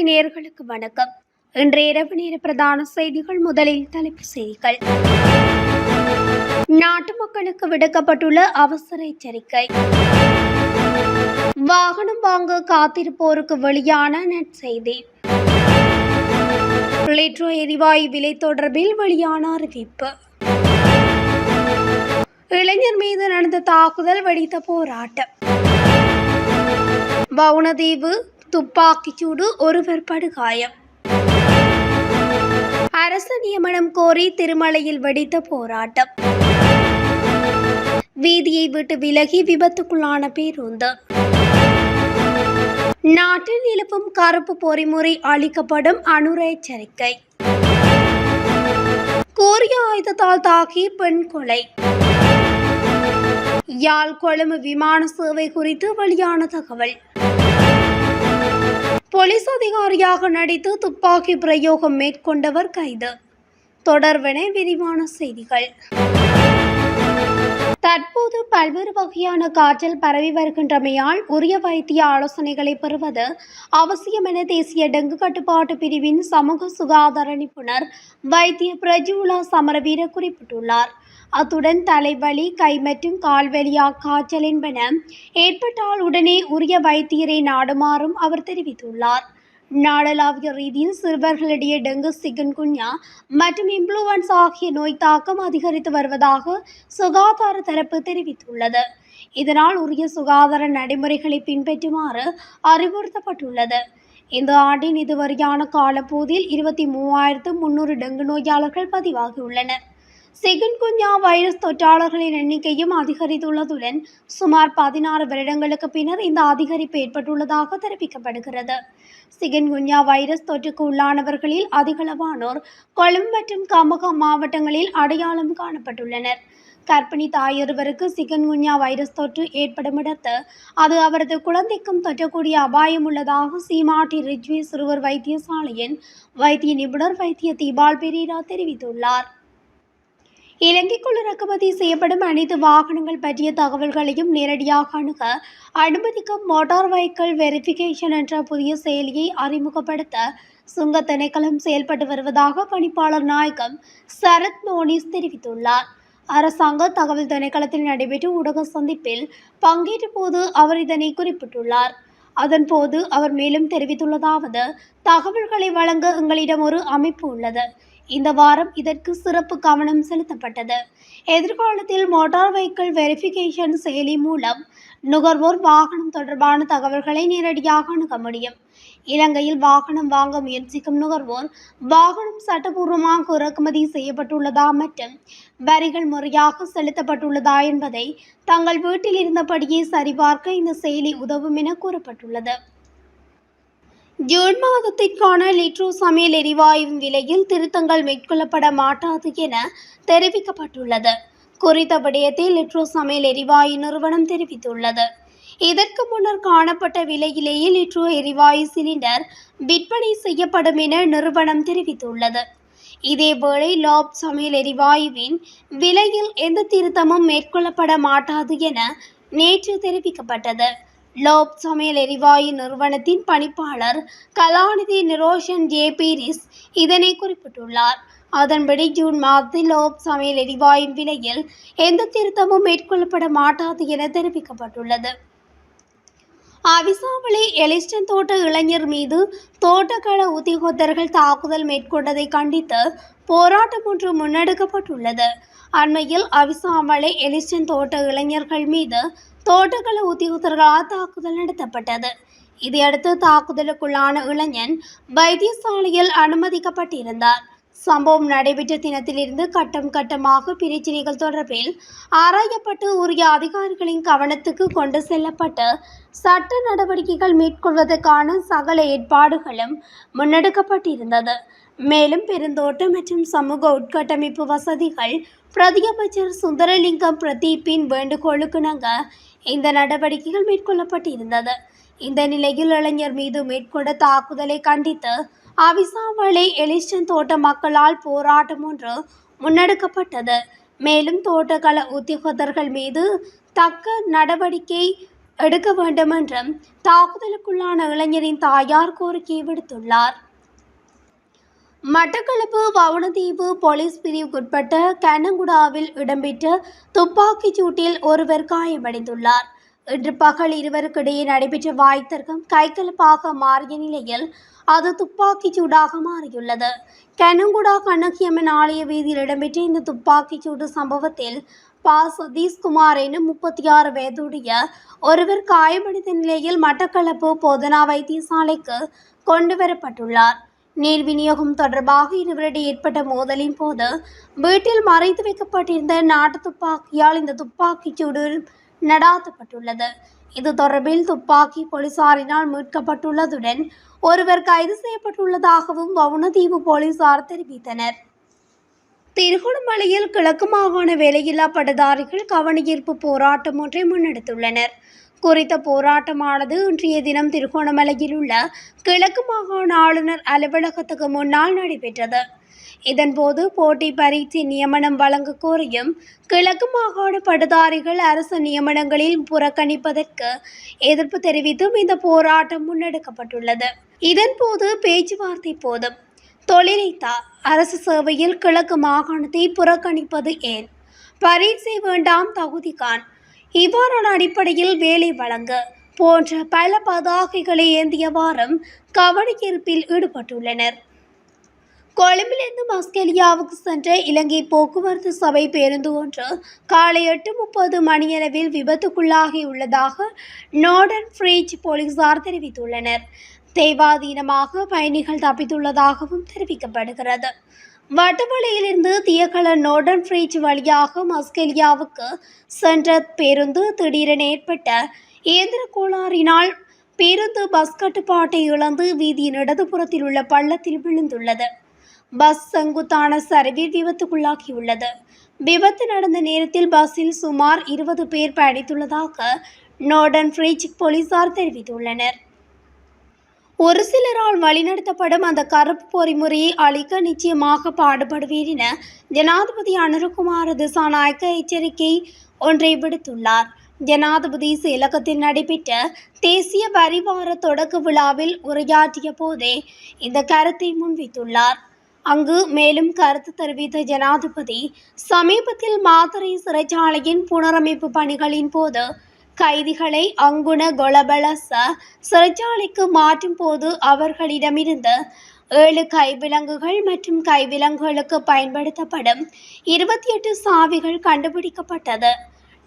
தமிழொலி நேர்களுக்கு வணக்கம். இன்றைய இரவு நேர பிரதான செய்திகள் முதலில் தலைப்பு செய்திகள். நாட்டு மக்களுக்கு விடுக்கப்பட்டுள்ள அவசர எச்சரிக்கை. வாகனம் வாங்க காத்திருப்போருக்கு வெளியான நற்செய்தி லிட்ரோ எரிவாயு விலை தொடர்பில் வெளியான அறிவிப்பு. இளைஞர் மீது நடந்த தாக்குதல் வெடித்த போராட்டம். வவுனதீவு துப்பாக்கிச்சூடு ஒருவர் படுகாயம் அரசு நியமனம் கோரி திருமலையில் வெடித்த போராட்டம். வீதியை விட்டு விலகி விபத்துக்குள்ளான பேருந்து. நாட்டில் நிலவும் கருப்பு பொறிமுறை அளிக்கப்படும் அணுர எச்சரிக்கை. கூறிய ஆயுதத்தால் தாக்கி பெண் கொலை. யாழ் கொழும்பு விமான சேவை குறித்து வெளியான தகவல். போலீஸ் அதிகாரியாக நடித்து துப்பாக்கி பிரயோகம் மேற்கொண்டவர் கைது. தொடர்பென விரிவான செய்திகள். தற்போது பல்வேறு வகையான காய்ச்சல் பரவி வருகின்றமையால் உரிய வைத்திய ஆலோசனைகளை பெறுவது அவசியம் என தேசிய டெங்கு கட்டுப்பாட்டு பிரிவின் சமூக சுகாதார நிபுணர் வைத்திய பிரஜுலா சமரவீர குறிப்பிட்டுள்ளார். அத்துடன் தலைவலி கை மற்றும் கால்வலியா காய்ச்சல் என்பன ஏற்பட்டால் உடனே உரிய வைத்தியரை நாடுமாறும் அவர் தெரிவித்துள்ளார். நாடளாவிய ரீதியில் சிறுவர்களிடையே டெங்கு சிகன்குன்யா மற்றும் இம்ப்ளூவன்ஸ் ஆகிய நோய் தாக்கம் அதிகரித்து வருவதாக சுகாதார தரப்பு தெரிவித்துள்ளது. இதனால் உரிய சுகாதார நடைமுறைகளை பின்பற்றுமாறு அறிவுறுத்தப்பட்டுள்ளது. இந்த ஆண்டின் இதுவரையான காலப்போதில் இருபத்தி மூவாயிரத்து முன்னூறு டெங்கு நோயாளர்கள் பதிவாகியுள்ளனர். சிகன்குன்யா வைரஸ் தொற்றாளர்களின் எண்ணிக்கையும் அதிகரித்துள்ளதுடன் சுமார் பதினாறு வருடங்களுக்கு பின்னர் இந்த அதிகரிப்பு ஏற்பட்டுள்ளதாக தெரிவிக்கப்படுகிறது. சிகன்குன்யா வைரஸ் தொற்றுக்கு உள்ளானவர்களில் அதிகளவானோர் கொழும்பு மற்றும் கமகம் மாவட்டங்களில் அடையாளம் காணப்பட்டுள்ளனர். கர்ப்பிணி தாயொருவருக்கு சிகன்குன்யா வைரஸ் தொற்று ஏற்படும் இடத்து அது அவரது குழந்தைக்கும் தொற்றக்கூடிய அபாயம் உள்ளதாக சீமாட்டி ரிஜ்வி சிறுவர் வைத்தியசாலையின் வைத்திய நிபுணர் வைத்திய தீபால் பெரீரா தெரிவித்துள்ளார். இலங்கைக்குள் இறக்குமதி செய்யப்படும் அனைத்து வாகனங்கள் பற்றிய தகவல்களையும் நேரடியாக அணுக அனுமதிக்கும் மோட்டார் வெஹிக்கிள் வெரிஃபிகேஷன் என்ற புதிய செயலியை அறிமுகப்படுத்த சுங்க திணைக்களம் செயல்பட்டு வருவதாக பணிப்பாளர் நாயகம் சரத் நோனிஸ் தெரிவித்துள்ளார். அரசாங்க தகவல் திணைக்களத்தில் நடைபெற்ற ஊடக சந்திப்பில் பங்கேற்ற போது அவர் இதனை குறிப்பிட்டுள்ளார். அதன்போது அவர் மேலும் தெரிவித்துள்ளதாவது தகவல்களை வழங்க எங்களிடம் ஒரு அமைப்பு உள்ளது. இந்த வாரம் இதற்கு சிறப்பு கவனம் செலுத்தப்பட்டது. எதிர்காலத்தில் மோட்டார் வெஹிக்கிள் வெரிஃபிகேஷன் செயலி மூலம் நுகர்வோர் வாகனம் தொடர்பான தகவல்களை நேரடியாக அணுக முடியும். இலங்கையில் வாகனம் வாங்க முயற்சிக்கும் நுகர்வோர் வாகனம் சட்டபூர்வமாக இறக்குமதி செய்யப்பட்டுள்ளதா மற்றும் வரிகள் முறையாக செலுத்தப்பட்டுள்ளதா என்பதை தங்கள் வீட்டில் இருந்தபடியே சரிபார்க்க இந்த செயலி உதவும் என கூறப்பட்டுள்ளது. ஜூன் மாதத்திற்கான லிட்ரோ சமையல் எரிவாயு விலையில் திருத்தங்கள் மேற்கொள்ளப்பட மாட்டாது என தெரிவிக்கப்பட்டுள்ளது. குறித்த விடயத்தை லிட்ரோ சமையல் எரிவாயு நிறுவனம் தெரிவித்துள்ளது. இதற்கு முன்னர் காணப்பட்ட விலையிலேயே லிட்ரோ எரிவாயு சிலிண்டர் விற்பனை செய்யப்படும் என நிறுவனம் தெரிவித்துள்ளது. இதேவேளை லாப் சமையல் எரிவாயுவின் விலையில் எந்த திருத்தமும் மேற்கொள்ளப்பட மாட்டாது என நேற்று தெரிவிக்கப்பட்டது. லோப் சமையல் எரிவாயு நிறுவனத்தின் பணிப்பாளர் கலாநிதி நிரோஷன் ஜே பீரிஸ் இதனை குறிப்பிட்டுள்ளார். அதன்படி ஜூன் மாதத்தில் லோப் சமையல் எரிவாயுவின் விலையில் எந்த திருத்தமும் மேற்கொள்ளப்பட மாட்டாது என தெரிவிக்கப்பட்டுள்ளது. அவிசாவளை எலிஸ்டன் தோட்ட இளைஞர் மீது தோட்டக்கள உத்தியோகத்தர்கள் தாக்குதல் மேற்கொண்டதை கண்டித்து போராட்டம் ஒன்று முன்னெடுக்கப்பட்டுள்ளது. அண்மையில் அவிசாமலை எலிஸ்டன் தோட்ட இளைஞர்கள் மீது தோட்டக்கல உத்தியோகத்தர்களால் தாக்குதல் நடத்தப்பட்டது. இதையடுத்து தாக்குதலுக்குள்ளான இளைஞன் வைத்தியசாலையில் அனுமதிக்கப்பட்டிருந்தார். சம்பவம் நடைபெற்ற தினத்திலிருந்து கட்டம் கட்டமாக பிரச்சினைகள் தொடர்பில் ஆராயப்பட்டு உரிய அதிகாரிகளின் கவனத்துக்கு கொண்டு செல்லப்பட்டு சட்ட நடவடிக்கைகள் மேற்கொள்வதற்கான சகல ஏற்பாடுகளும் முன்னெடுக்கப்பட்டிருந்தது. மேலும் பெருந்தோட்டம் மற்றும் சமூக உட்கட்டமைப்பு வசதிகள் பிரதியமைச்சர் சுந்தரலிங்கம் பிரதீப்பின் வேண்டுகோளுக்கிணங்க இந்த நடவடிக்கைகள் மேற்கொள்ளப்பட்டிருந்தது. இந்த நிலையில் இளைஞர் மீது மேற்கொண்ட தாக்குதலை கண்டித்து அவிசாமலை எலிஸ்டன் தோட்ட மக்களால் போராட்டம் ஒன்று முன்னெடுக்கப்பட்டது. மேலும் தோட்டக்கல உத்தியோகத்தர்கள் மீது தக்க நடவடிக்கை எடுக்க வேண்டும் என்றும் தாக்குதலுக்குள்ளான இளைஞரின் தாயார் கோரிக்கை விடுத்துள்ளார். மட்டக்களப்பு வவுனதீவு போலீஸ் பிரிவுக்குட்பட்ட கனங்குடாவில் இடம்பெற்ற துப்பாக்கிச் சூட்டில் ஒருவர் காயமடைந்துள்ளார். இன்று பகல் இருவருக்கிடையே நடைபெற்ற வாய்த்தர்க்கம் கைகலப்பாக மாறிய நிலையில் அது துப்பாக்கிச் சூடாக மாறியுள்ளது. கனங்குடா கண்ணகியம்மன் ஆலய வீதியில் இடம்பெற்ற இந்த துப்பாக்கிச் சூடு சம்பவத்தில் பா. சதீஷ்குமார் எனும் முப்பத்தி ஆறு வயதுடைய ஒருவர் காயமடைந்த நிலையில் மட்டக்களப்பு போதனா வைத்தியசாலைக்கு கொண்டு வரப்பட்டுள்ளார். நீர் விநியோகம் தொடர்பாக இருவரிடையே ஏற்பட்ட மோதலின் போது வீட்டில் மறைத்து வைக்கப்பட்டிருந்த நாட்டு துப்பாக்கியால் இந்த துப்பாக்கிச் சூடு நடாத்தப்பட்டுள்ளது. இது தொடர்பில் துப்பாக்கி போலீசாரினால் மீட்கப்பட்டுள்ளதுடன் ஒருவர் கைது செய்யப்பட்டுள்ளதாகவும் வவுணதீவு போலீசார் தெரிவித்தனர். திருகோணமலையில் கிழக்கு மாகாண வேலையில்லா பட்டதாரிகள் கவனஈர்ப்பு போராட்டம் ஒன்றை முன்னெடுத்துள்ளனர். குறித்த போராட்டமானது இன்றைய தினம் திருகோணமலையில் உள்ள கிழக்கு மாகாண ஆளுநர் அலுவலகத்துக்கு முன்னால் நடைபெற்றது. இதன்போது போட்டி பரீட்சை நியமனம் வழங்க கோரியும் கிழக்கு மாகாண படுதாரிகள் அரசு நியமனங்களில் புறக்கணிப்பதற்கு எதிர்ப்பு தெரிவித்தும் இந்த போராட்டம் முன்னெடுக்கப்பட்டுள்ளது. இதன்போது பேச்சுவார்த்தை போதும். தொழிலைத்தா அரசு சேவையில் கிழக்கு மாகாணத்தை புறக்கணிப்பது ஏன்? பரீட்சை வேண்டாம் தகுதிகான் இவ்வாறான அடிப்படையில் வேலை வழங்க போன்ற பல பதாகைகளை ஏந்தியவாறும் கவனஈர்ப்பில் ஈடுபட்டுள்ளனர். கொழும்பிலிருந்து மஸ்கெலியாவுக்கு சென்ற இலங்கை போக்குவரத்து சபை பேருந்து ஒன்று காலை எட்டு முப்பது மணியளவில் விபத்துக்குள்ளாகியுள்ளதாக நோர்டன் ஃப்ரீச் போலீசார் தெரிவித்துள்ளனர். தெய்வாதீனமாக பயணிகள் தப்பித்துள்ளதாகவும் தெரிவிக்கப்படுகிறது. வட்டவளையிலிருந்து தியகல நோர்டன் ஃப்ரீச் வழியாக மஸ்கெலியாவுக்கு சென்ற பேருந்து திடீரென ஏற்பட்ட இயந்திர கோளாறினால் பேருந்து பஸ் கட்டுப்பாட்டை இழந்து வீதியின் இடதுபுறத்தில் உள்ள பள்ளத்தில் விழுந்துள்ளது. பஸ் செங்குத்தான சரிவில் விபத்துக்குள்ளாகியுள்ளது. விபத்து நடந்த நேரத்தில் பஸ்ஸில் சுமார் இருபது பேர் பயணித்துள்ளதாக நோர்டன் ஃப்ரிட்ஜ் போலீசார் தெரிவித்துள்ளனர். ஒரு சிலரால் வழிநடத்தப்படும் அந்த கருப்பு பொறிமுறையை அழிக்க நிச்சயமாக பாடுபடுவேன் என ஜனாதிபதி அனுரகுமார் திசாநாயக்க எச்சரிக்கை ஒன்றை விடுத்துள்ளார். ஜனாதிபதி செயலகத்தில் நடைபெற்ற தேசிய வரிவார தொடக்க விழாவில் உரையாற்றிய போதே இந்த கருத்தை முன்வைத்துள்ளார். அங்கு மேலும் கருத்து தெரிவித்த ஜனாதிபதி சமீபத்தில் மாத்தறை சிறைச்சாலையின் புனரமைப்பு பணிகளின் போது கைதிகளை அங்குண கொலபலச சிறைச்சாலைக்கு மாற்றும் போது அவர்களிடமிருந்து ஏழு கைவிலங்குகள் மற்றும் கைவிலங்குகளுக்கு பயன்படுத்தப்படும் இருபத்தி எட்டு சாவிகள் கண்டுபிடிக்கப்பட்டது.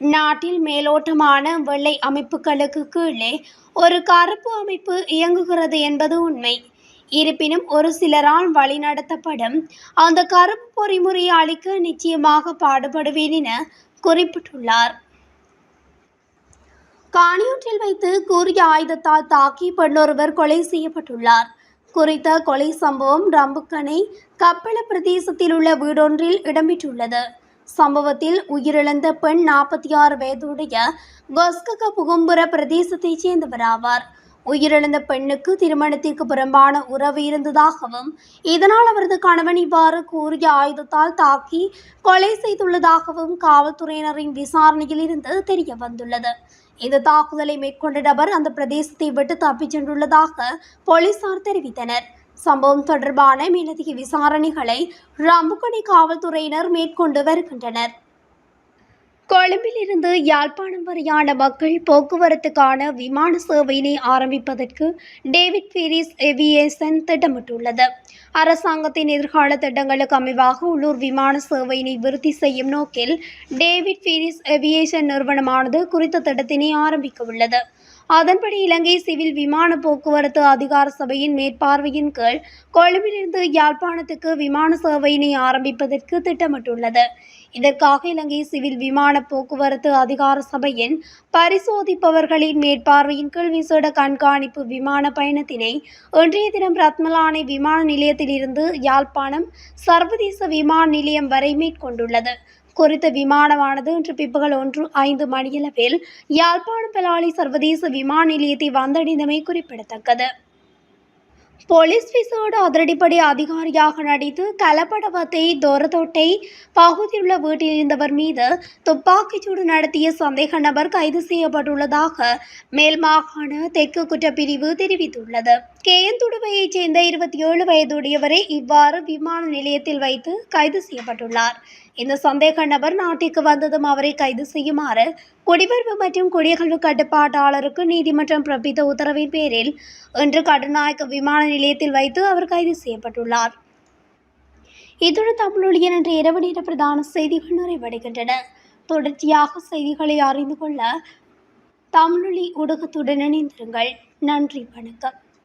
நாட்டில் மேலோட்டமான வெள்ளை அமைப்புகளுக்கு கீழே ஒரு கருப்பு அமைப்பு இயங்குகிறது என்பது உண்மை. இருப்பினும் ஒரு சிலரால் வழிநடத்தப்படும் அந்த கருப்பு பொறிமுறையை அளிக்க நிச்சயமாக பாடுபடுவேன் என குறிப்பிட்டுள்ளார். காணியூற்றில் வைத்து கூறிய ஆயுதத்தால் தாக்கி பெண்ணொருவர் கொலை செய்யப்பட்டுள்ளார். குறித்த கொலை சம்பவம் ரம்புக்கனை கப்பல பிரதேசத்தில் உள்ள வீடொன்றில் இடம்பெற்றுள்ளது. சம்பவத்தில் உயிரிழந்த பெண் நாற்பத்தி ஆறு வயதுடைய கொஸ்கக புகும்புர பிரதேசத்தைச் சேர்ந்தவர் ஆவார் உயிரிழந்த பெண்ணுக்கு திருமணத்திற்கு புறம்பான உறவு இருந்ததாகவும் இதனால் அவரது கணவன் இவ்வாறு கூறிய ஆயுதத்தால் தாக்கி கொலை செய்துள்ளதாகவும் காவல்துறையினரின் விசாரணையில் இருந்து தெரிய வந்துள்ளது. இந்த தாக்குதலை மேற்கொண்ட நபர் அந்த பிரதேசத்தை விட்டு தப்பிச் சென்றுள்ளதாக போலீசார் தெரிவித்தனர். சம்பவம் தொடர்பான மேலதிக விசாரணைகளை ரம்புக்கணி காவல்துறையினர் மேற்கொண்டு வருகின்றனர். கொழும்பிலிருந்து யாழ்ப்பாணம் வரையான மக்கள் போக்குவரத்துக்கான விமான சேவையினை ஆரம்பிப்பதற்கு டேவிட் பீரிஸ் ஏவியேசன் திட்டமிட்டுள்ளது. அரசாங்கத்தின் எதிர்கால திட்டங்களுக்கு அமைவாக உள்ளூர் விமான சேவையினை விருத்தி செய்யும் நோக்கில் டேவிட் பீரிஸ் ஏவியேஷன் நிறுவனமானது குறித்த திட்டத்தினை ஆரம்பிக்க உள்ளது அதன்படி இலங்கை சிவில் விமான போக்குவரத்து அதிகார சபையின் மேற்பார்வையின் கீழ் கொழும்பிலிருந்து யாழ்ப்பாணத்துக்கு விமான சேவையினை ஆரம்பிப்பதற்கு திட்டமிட்டுள்ளது. இதற்காக இலங்கை சிவில் விமான போக்குவரத்து அதிகார சபையின் பரிசோதிப்பவர்களின் மேற்பார்வையின் கீழ் விசேட கண்காணிப்பு விமான பயணத்தினை இன்றைய தினம் ரத்மலானை விமான நிலையத்திலிருந்து யாழ்ப்பாணம் சர்வதேச விமான நிலையம் வரை மேற்கொண்டுள்ளது. குறித்த விமானமானது இன்று பிற்பகல் ஒன்று ஐந்து மணியளவில் யாழ்ப்பாணம் பலாலி சர்வதேச விமான நிலையத்தை வந்தடைந்தமை குறிப்பிடத்தக்கது. போலீஸ் விசேட அதிரடிப்படை அதிகாரியாக நடித்து கலப்படவத்தை தோரத்தோட்டை பகுதியுள்ள வீட்டில் இருந்தவர் மீது துப்பாக்கிச்சூடு நடத்திய சந்தேக நபர் கைது செய்யப்பட்டுள்ளதாக மேல் மாகாண தெற்கு குற்றப்பிரிவு தெரிவித்துள்ளது. கேயந்துடுவையைச் சேர்ந்த இருபத்தி ஏழு வயதுடையவரை இவ்வாறு விமான நிலையத்தில் வைத்து கைது செய்யப்பட்டுள்ளார். இந்த சந்தேக நபர் நாட்டிற்கு வந்ததும் அவரை கைது செய்யுமாறு குடிபெயர்வு மற்றும் குடியகல்வு கட்டுப்பாட்டாளருக்கு நீதிமன்றம் பிறப்பித்த உத்தரவின் பேரில் இன்று கடுநாயக்க விமான நிலையத்தில் வைத்து அவர் கைது செய்யப்பட்டுள்ளார். இத்துடன் தமிழொழியன் என்ற இரவு நேர பிரதான செய்திகள் நிறைவடைகின்றன. தொடர்ச்சியாக செய்திகளை அறிந்து கொள்ள தமிழொலி ஊடகத்துடன் இணைந்திருங்கள். நன்றி வணக்கம்.